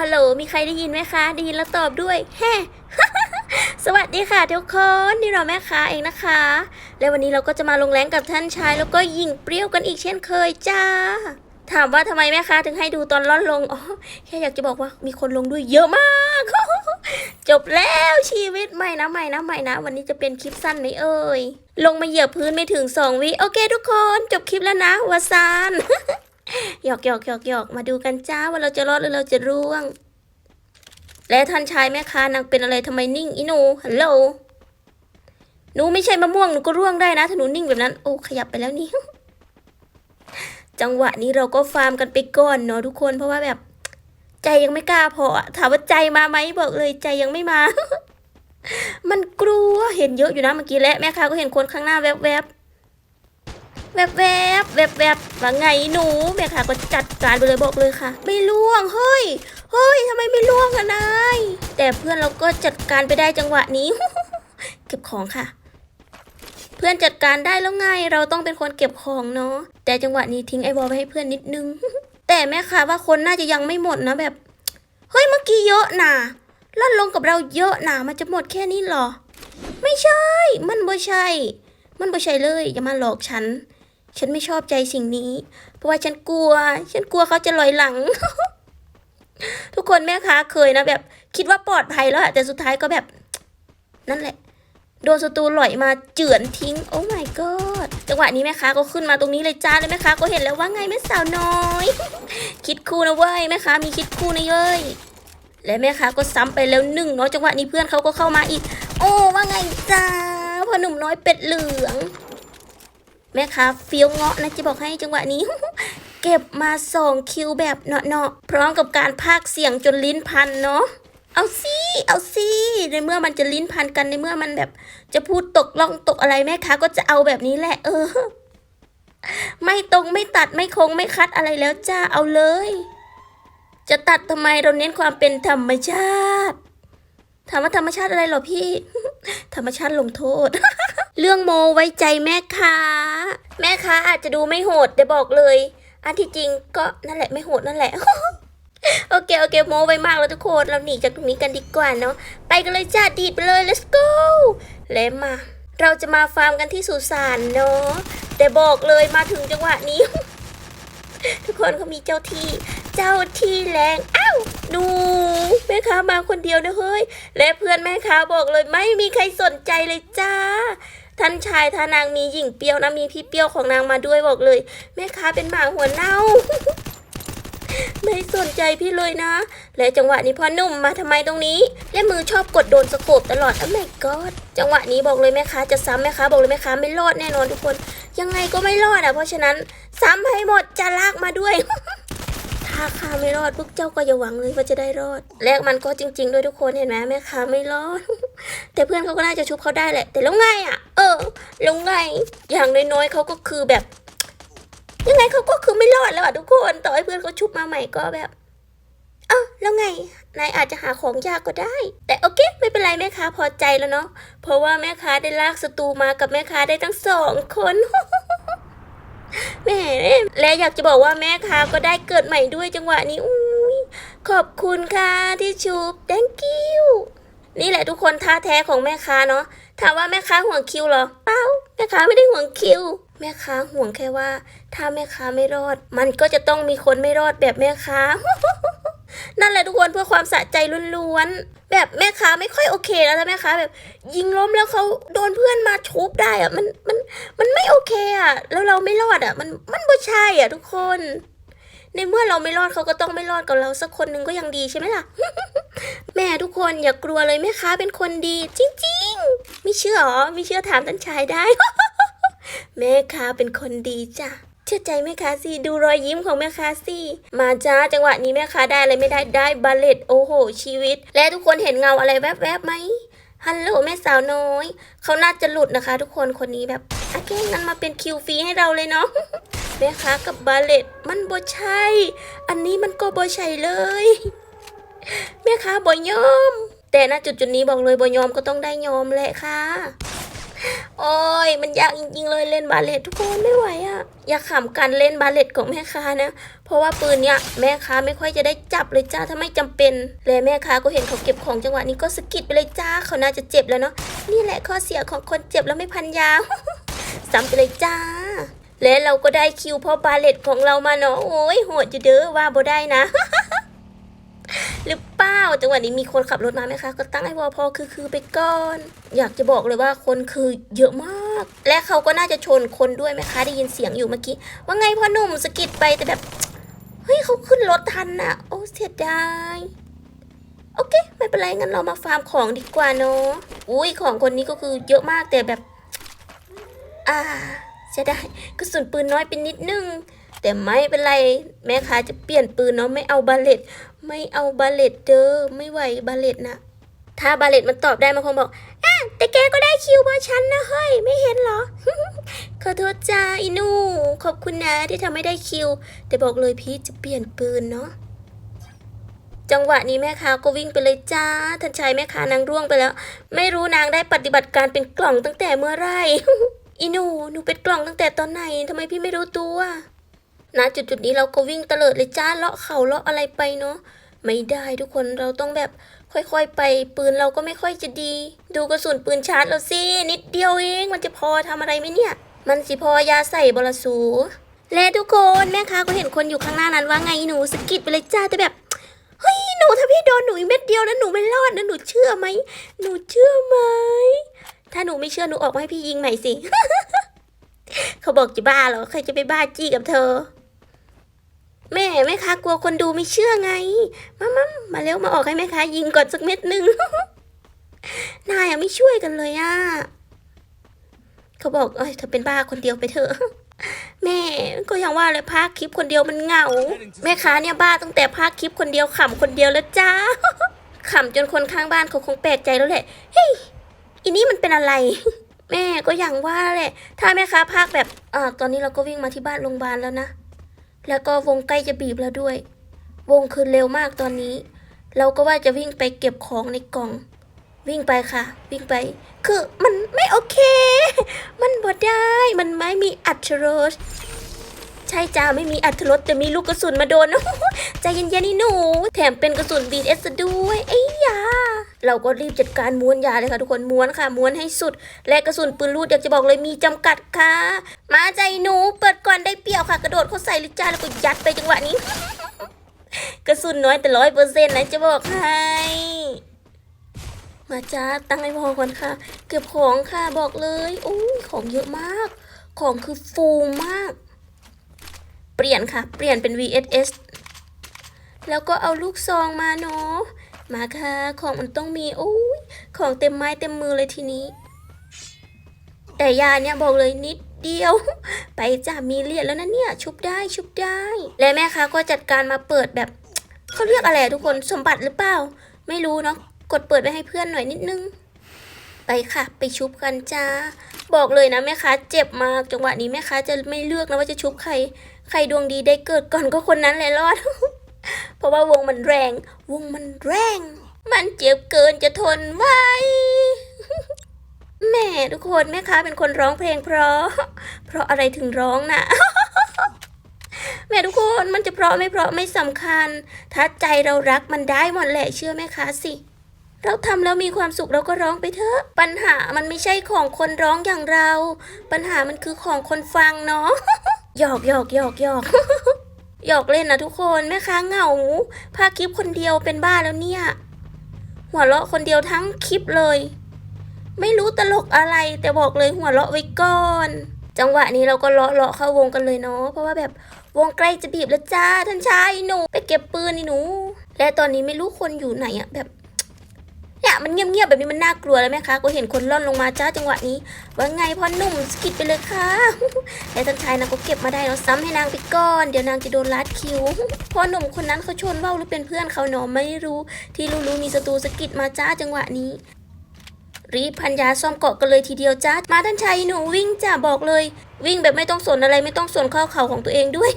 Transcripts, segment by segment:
ฮัลโหล มีใครได้ยินไหมคะ ได้ยินแล้วตอบด้วยแฮสวัสดีค่ะทุกคนนี่เราแม่ค้าเองนะคะ และวันนี้เราก็จะมาลงแรงกับท่านชาย แล้วก็ยิงเปรี้ยวกันอีกเช่นเคยจ้า ถามว่าทำไมแม่ค้าถึงให้ดูตอนล่อนลงอ๋อแค่อยากจะบอกว่ามีคนลงด้วยเยอะมาก จบแล้วชีวิตใหม่นะใหม่นะใหม่นะ วันนี้จะเป็นคลิปสั้นไหมเอ่ยลงมาเหยียบพื้นไม่ถึงสองวิโอเค ทุกคน จบคลิปแล้วนะวาซาน หยอกหยอกหยอกหยอกมาดูกันจ้าว่าเราจะรอดหรือเราจะร่วง และท่านชายแม่ค้านางเป็นอะไรทำไมนิ่งอีหนูฮัลโหลหนูไม่ใช่มะม่วงหนูก็ร่วงได้นะถ้าหนูนิ่งแบบนั้น โอ้ขยับไปแล้วนี่จังหวะนี้เราก็ฟาร์มกันไปก่อนเนาะทุกคนเพราะว่าแบบ ใจยังไม่กล้าพอถามว่าใจมาไหมบอกเลยใจยังไม่มา มันกลัวเห็นเยอะอยู่นะเมื่อกี้และแม่ค้าก็เห็นคนข้างหน้าแวบๆ แวบแวบแวบแวบว่าไงหนูแม่ค่ะก็จัดการไปเลยบอกเลยค่ะ ไม่ล่วงเฮ้ยเฮ้ยทำไมไม่ล่วงอะนายแต่เพื่อนเราก็จัดการไปได้จังหวะนี้ เก็บของค่ะ เพื่อนจัดการได้แล้วไงเราต้องเป็นคนเก็บของเนาะแต่จังหวะนี้ทิ้งไอ้บอลไว้ให้เพื่อนนิดนึง แต่แม่ค่ะว่าคนน่าจะยังไม่หมดนะแบบเฮ้ยเมื่อกี้เยอะนะล่อนลงกับเราเยอะนะมันจะหมดแค่นี้เหรอ ไม่ใช่ มันบ่ใช่ มันบ่ใช่เลยอย่ามาหลอกฉัน ฉันไม่ชอบใจสิ่งนี้ เพราะว่าฉันกลัว ฉันกลัวเขาจะลอยหลัง ทุกคนแม่ค้าเคยนะแบบ คิดว่าปลอดภัยแล้วแต่สุดท้ายก็แบบ นั่นแหละ โดนศัตรูหลอยมาเจือนทิ้ง โอ้ my god จังหวะนี้แม่ค้าก็ขึ้นมาตรงนี้เลยจ้าเลยแม่ค้าก็เห็นแล้วว่าไงแม่สาวน้อย คิดคู่นะเว้ยแม่ค้ามีคิดคู่นะเย้ยและแม่ค้าก็ซ้ำไปแล้วหนึ่งเนาะจังหวะนี้เพื่อนเขาก็เข้ามาอีก โอ้ว่าไงจ้าพ่อหนุ่มน้อยเป็ดเหลือง แม่ค้าเฟี้ยวเงาะนะจะบอกให้จังหวะนี้ เก็บมาสองคิวแบบเนาะๆพร้อมกับการพากเสียงจนลิ้นพันเนาะเอาสิเอาสิในเมื่อมันจะลิ้นพันกันในเมื่อมันแบบ จะพูดตกล่องตกอะไรแม่ค้าก็จะเอาแบบนี้แหละ เออ ไม่ตรงไม่ตัดไม่คงไม่คัดอะไรแล้วจ้าเอาเลย จะตัดทำไมเราเน้นความเป็นธรรมชาติถามว่าธรรมชาติอะไรหรอพี่ ธรรมชาติลงโทษ เรื่องโมไว้ใจแม่ค้า แม่ค้าอาจจะดูไม่โหดแต่บอกเลย อันที่จริงก็นั่นแหละไม่โหดนั่นแหละ โอเคโอเคโมไว้มากแล้วทุกคนเราหนีจากตรงนี้กันดีกว่าเนาะไปกันเลยจ้าดีดไปเลย let's go และมา เราจะมาฟาร์มกันที่สุสานเนาะแต่บอกเลยมาถึงจังหวะนี้ ทุกคนเขามีเจ้าที่ เจ้าที่แรงอ้าวดูแม่ค้ามาคนเดียวนะเฮ้ยและเพื่อนแม่ค้าบอกเลยไม่มีใครสนใจเลยจ้า ท่านชายท่านางมีหญิงเปรี้ยวนะมีพี่เปรี้ยวของนางมาด้วยบอกเลย แม่ค้าเป็นหมาหัวเน่า ไม่สนใจพี่เลยนะ และจังหวะนี้พ่อหนุ่มมาทำไมตรงนี้ และมือชอบกดโดนสโคบตลอดโอ้ my god จังหวะนี้บอกเลยแม่ค้าจะซ้ำแม่ค้าบอกเลยแม่ค้าไม่รอดแน่นอนทุกคน ยังไงก็ไม่รอดอะเพราะฉะนั้น ซ้ำให้หมดจะลากมาด้วย ถ้าข้าไม่รอดพวกเจ้าก็อย่าหวังเลยว่าจะได้รอด แลกมันก็จริง ๆ ด้วยทุกคนเห็นไหมแม่ค้าไม่รอด แต่เพื่อนเขาก็น่าจะชุบเขาได้แหละ แต่แล้วไงอะ เออแล้วไงอย่างน้อยๆเขาก็คือแบบ ยังไงเขาก็คือไม่รอดแล้วอะทุกคนต่อให้เพื่อนเขาชุบมาใหม่ก็แบบเอ้าแล้วไงนายอาจจะหาของยากก็ได้ แต่โอเค ไม่เป็นไรแม่ค้าพอใจแล้วเนาะเพราะว่าแม่ค้าได้ลากศัตรูมากับแม่ค้าได้ทั้งสองคน แม่และอยากจะบอกว่าแม่ค้าก็ได้เกิดใหม่ด้วยจังหวะนี้อุ้ยขอบคุณค่ะที่ชุบ thank you นี่แหละทุกคนท่าแท้ของแม่ค้าเนาะถามว่าแม่ค้าห่วงคิวเหรอเปล่าแม่ค้าไม่ได้ห่วงคิว แม่ค้าห่วงแค่ว่า ถ้าแม่ค้าไม่รอด มันก็จะต้องมีคนไม่รอดแบบแม่ค้า นั่นแหละทุกคนเพื่อความสะใจล้วนๆแบบแม่ค้าไม่ค่อยโอเคแล้วถ้าแม่ค้าแบบ ยิงล้มแล้วเขาโดนเพื่อนมาชุบได้อะมันมัน มันไม่โอเคอะแล้วเราไม่รอดอะมันมันบ่ใช่อะทุกคน ในเมื่อเราไม่รอดเขาก็ต้องไม่รอดกับเราสักคนหนึ่งก็ยังดีใช่ไหมล่ะ แม่ทุกคนอย่ากลัวเลยแม่ค้าเป็นคนดี จริง ๆ ไม่เชื่อหรอไม่เชื่อถามท่านชายได้ แม่ค้าเป็นคนดีจ้ะเชื่อใจแม่ค้าสิดูรอยยิ้มของแม่ค้าสิมาจ้าจังหวะนี้แม่ค้าได้อะไรไม่ได้ได้บัลเลตโอ้โห ชีวิต และทุกคนเห็นเงาอะไรแวบๆไหมฮัลโหลแม่สาวน้อย เขาน่าจะหลุดนะคะ ทุกคนคนนี้แบบ โอเคงั้นมาเป็นคิวฟรีให้เราเลยเนาะแม่ค้ากับบาเลตมันบ่ใช่ อันนี้มันก็บ่ใช่เลยแม่ค้าบ่ยอม แต่ณจุดจุดนี้บอกเลยบ่ยอมก็ต้องได้ยอมแหละค่ะโอ้ยมันยากจริงๆเลยเล่นบาเลตทุกคนไม่ไหวอะอย่าขำกันเล่นบาเลตของแม่ค้านะ เพราะว่าปืนเนี้ยแม่ค้าไม่ค่อยจะได้จับเลยจ้าถ้าไม่จำเป็นและแม่ค้าก็เห็นเขาเก็บของจังหวะนี้ก็สะกิดไปเลยจ้าเขาน่าจะเจ็บแล้วเนาะนี่แหละข้อเสียของคนเจ็บแล้วไม่พันยา ซ้ำไปเลยจ้า และเราก็ได้คิวพราะบาเลตของเรามาเนาะโอ้ยโหดอยู่เด้อว่าบ่ได้นะ หรือเปล่าจังหวะนี้มีคนขับรถมาไหมคะ ก็ตั้งไอ้วอพอคือคือไปก่อน อยากจะบอกเลยว่าคนคือเยอะมาก และเขาก็น่าจะชนคนด้วยไหมคะได้ยินเสียงอยู่เมื่อกี้ว่าไงพ่อหนุ่มสกิดไปแต่แบบเฮ้ยเขาขึ้นรถทันน่ะโอ้เสียดายโอเค ไม่เป็นไรงั้นเรามาฟาร์มของดีกว่าเนาะอุ้ยของคนนี้ก็คือเยอะมากแต่แบบ อ่าจะได้กระสุนปืนน้อยไปนิดนึง แต่ไม่เป็นไรแม่ค้าจะเปลี่ยนปืนเนาะไม่เอาบาเลตไม่เอาบาเลตเด้อไม่ไหวบาเลตนะถ้าบาเลตมันตอบได้มันคงบอกอะแต่แกก็ได้คิวเพราะฉันนะเฮ้ยไม่เห็นเหรอ ขอโทษจ้าอินู ขอบคุณนะที่ทำให้ได้คิว แต่บอกเลยพี่จะเปลี่ยนปืนเนาะจังหวะนี้แม่ค้าก็วิ่งไปเลยจ้าท่านชายแม่ค้านางร่วงไปแล้ว ไม่รู้นางได้ปฏิบัติการเป็นกล่องตั้งแต่เมื่อไหร อีหนู หนูเป็นกล่องตั้งแต่ตอนไหนทำไมพี่ไม่รู้ตัวณจุดจุดนี้เราก็วิ่งเตลิดเลยจ้าเลาะเขาเลาะอะไรไปเนาะไม่ได้ทุกคนเราต้องแบบค่อยๆไป ปืนเราก็ไม่ค่อยจะดี ดูกระสุนปืนชาร์จเราสินิดเดียวเองมันจะพอทำอะไรไหมเนี่ย มันสิพอยาใส่บลสู และทุกคนแม่ค้าก็เห็นคนอยู่ข้างหน้านั้นว่าไงหนูสะกิดไปเลยจ้าแต่แบบเฮ้ยหนูถ้าพี่โดนหนูอีกเม็ดเดียวนะหนูไม่รอดนะหนูเชื่อไหมหนูเชื่อไหม ถ้าหนูไม่เชื่อหนูออกมาให้พี่ยิงใหม่สิ เขาบอกจะบ้าเหรอ ใครจะไปบ้าจี้กับเธอ แม่แม่ค้ากลัวคนดูไม่เชื่อไง มามามาเร็วมาออกให้แม่ค้ายิงก่อนสักเม็ดหนึ่ง นายอะไม่ช่วยกันเลยอะ เขาบอกเอ้ยเธอเป็นบ้าคนเดียวไปเถอะแม่ก็ยังว่าเลยพากคลิปคนเดียวมันเหงา แม่ค้าเนี่ยบ้าตั้งแต่พากคลิปคนเดียวขำคนเดียวแล้วจ้าขำจนคนข้างบ้านเขาคงแปลกใจแล้วแหละเฮ้ย อีนี่มันเป็นอะไร แม่ก็อย่างว่าแหละ ถ้าแม่ค้าพากแบบอ่าตอนนี้เราก็วิ่งมาที่บ้านโรงพยาบาลแล้วนะ แล้วก็วงใกล้จะบีบแล้วด้วย วงคือเร็วมากตอนนี้ เราก็ว่าจะวิ่งไปเก็บของในกล่อง วิ่งไปค่ะ วิ่งไป คือมันไม่โอเค มันบ่ได้ มันไม่มีอัตรส ใช่จ้าไม่มีอัตรสแต่มีลูกกระสุนมาโดนใจเย็นๆนี่หนู แถมเป็นกระสุน BS ด้วยไอ้ยาเราก็รีบจัดการม้วนยาเลยค่ะทุกคนม้วนค่ะ ม้วนให้สุด และกระสุนปืนลูดอยากจะบอกเลยมีจำกัดค่ะ มาใจหนูเปิดก่อนได้เปรียวค่ะ กระโดดเข้าใส่ลยจ้าแล้วก็ยัดไปจังหวะนี้ กระสุนน้อยแต่ร้อยเปอร์เซ็นต์นะจะบอกให้มาจ้าตั้งให้พอก่อนค่ะ เก็บของค่ะบอกเลยโอ้ยของเยอะมาก ของคือฟูมาก เปลี่ยนค่ะ เปลี่ยนเป็น VSS แล้วก็เอาลูกซองมาเนาะ มาค่ะ ของมันต้องมีโอ้ย ของเต็มไม้เต็มมือเลยทีนี้ แต่ยาเนี่ยบอกเลยนิดเดียว ไปจ้ามีเลียดแล้วนะเนี่ย ชุบได้ชุบได้ และแม่ค้าก็จัดการมาเปิดแบบเขาเรียกอะไรทุกคนสมบัติหรือเปล่า ไม่รู้เนาะ กดเปิดไปให้เพื่อนหน่อยนิดนึง ไปค่ะ ไปชุบกันจ้า บอกเลยนะแม่ค้าเจ็บมาก จังหวะนี้แม่ค้าจะไม่เลือกนะว่าจะชุบใคร ใครดวงดีได้เกิดก่อนก็คนนั้นแหละรอด เพราะว่าวงมันแรง วงมันแรง มันเจ็บเกินจะทนไหวแม่ทุกคนแม่ค้าเป็นคนร้องเพลงเพราะ เพราะอะไรถึงร้องนะแม่ทุกคนมันจะเพราะไม่เพราะไม่สำคัญ ถ้าใจเรารักมันได้หมดแหละเชื่อแม่ค้าสิ เราทำแล้วมีความสุขเราก็ร้องไปเถอะ ปัญหามันไม่ใช่ของคนร้องอย่างเรา ปัญหามันคือของคนฟังเนาะ หยอกหยอกหยอกหยอกหยอกเล่นนะทุกคนแม่ค้าเหงาพาคลิปคนเดียวเป็นบ้าแล้วเนี่ย หัวเราะคนเดียวทั้งคลิปเลย ไม่รู้ตลกอะไร แต่บอกเลยหัวเราะไว้ก่อน จังหวะนี้เราก็เลาะเลาะเข้าวงกันเลยเนาะเพราะว่าแบบวงใกล้จะบีบแล้วจ้าท่านชายหนู ไปเก็บปืนนี่หนู และตอนนี้ไม่รู้คนอยู่ไหนอะแบบ เนี่ยมันเงียบๆแบบนี้มันน่ากลัวแล้วแม่คะก็เห็นคนล่อนลงมาจ้าจังหวะนี้ว่าไงพ่อหนุ่มสกิดไปเลยค่ะและท่านชายนางก็เก็บมาได้แล้วซ้ำให้นางไปก่อนเดี๋ยวนางจะโดนลัดคิวพ่อหนุ่มคนนั้นเขาชนว่าหรือเป็นเพื่อนเขาเนาะไม่รู้ ที่รู้ๆมีศัตรูสกิดมาจ้าจังหวะนี้รีบพันยาซ่อมเกาะกันเลยทีเดียวจ้ามาท่านชายหนูวิ่งจ้าบอกเลย วิ่งแบบไม่ต้องสนอะไรไม่ต้องสนข้อเข่าของตัวเองด้วย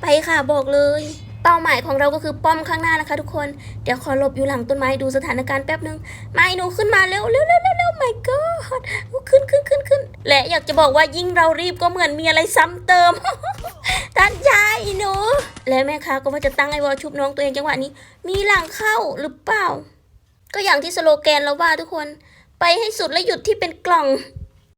ไปค่ะบอกเลย เป้าหมายของเราก็คือป้อมข้างหน้านะคะทุกคน เดี๋ยวขอหลบอยู่หลังต้นไม้ดูสถานการณ์แป๊บนึงมาไอ้หนูขึ้นมาเร็วเร็วเร็วเร็วเร็วมา my god ขึ้นขึ้นขึ้นขึ้น และอยากจะบอกว่ายิ่งเรารีบก็เหมือนมีอะไรซ้ำเติมท่านชายหนู และแม่ค้าก็ว่าจะตั้งไอ้วอลชุบน้องตัวเองจังหวะนี้ มีหลังเข้าหรือเปล่า ก็อย่างที่สโลแกนเราว่าทุกคน ไปให้สุดและหยุดที่เป็นกล่อง